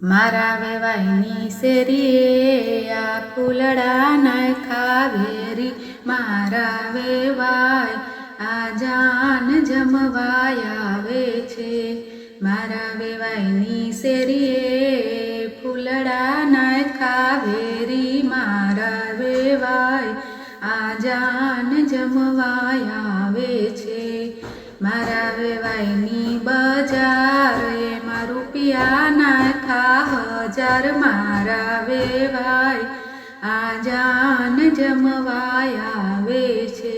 મારા વેવાઈની શેરીએ આ ફૂલડા નાખા વેરી મારા વેવાય આ જાન જમવાય આવે છે. મારા વેવાઈની શેરીએ ફૂલડા નાખા વેરી મારા વેવાય આ જાન જમવાય આવે છે. મારા વેવાઈની બજાર એમાં રૂપિયા નાખા હજાર મારા વેવાય આ જાન જમવાય આવે છે.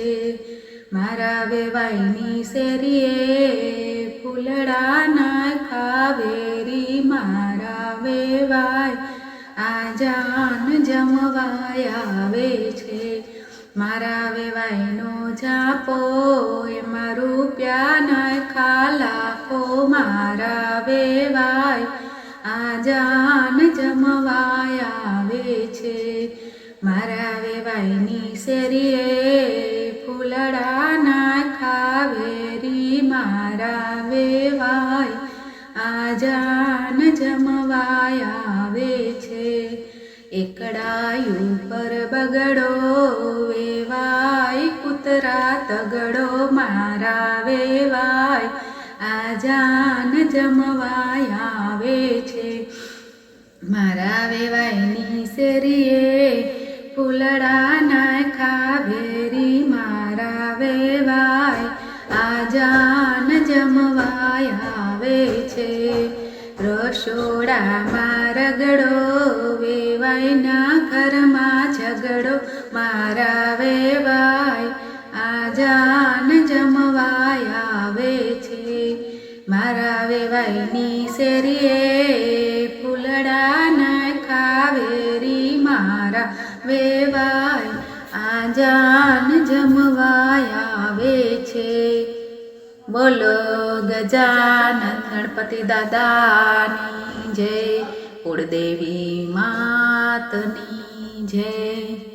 મારા વેવાઈની શેરીએ ફૂલડા નાખા વેરી મારા વેવાય આ જાન જમવાય આવે છે. મારા વેવાઈનો જાપો એ રૂપિયા મારા વેવાય, આ જાન જમવાય આવે છે. મારા વેવાયની શેરીએ ફૂલડા નાખા વેરી મારા વેવાય, આ જાન જમવાય આવે છે. એકડાયું પર બગડો, વેવાય, કૂતરા તગડો, મારા વેવાય આ જાન જમવાય આવે છે. મારા વેવાયની શેરીએ ફૂલડા નાખા વેરી મારા વેવાય આ જાન જમવાય આવે છે. રસોડામાં રગડો વેવાયના મારા વેવાયની શેરીએ ફૂલડાના કાવેરી મારા વેવાય આજાન જમવાયા આવે છે. બોલો ગજાનંદ ગણપતિ દાદાની જય, કુળદેવી માતની જય.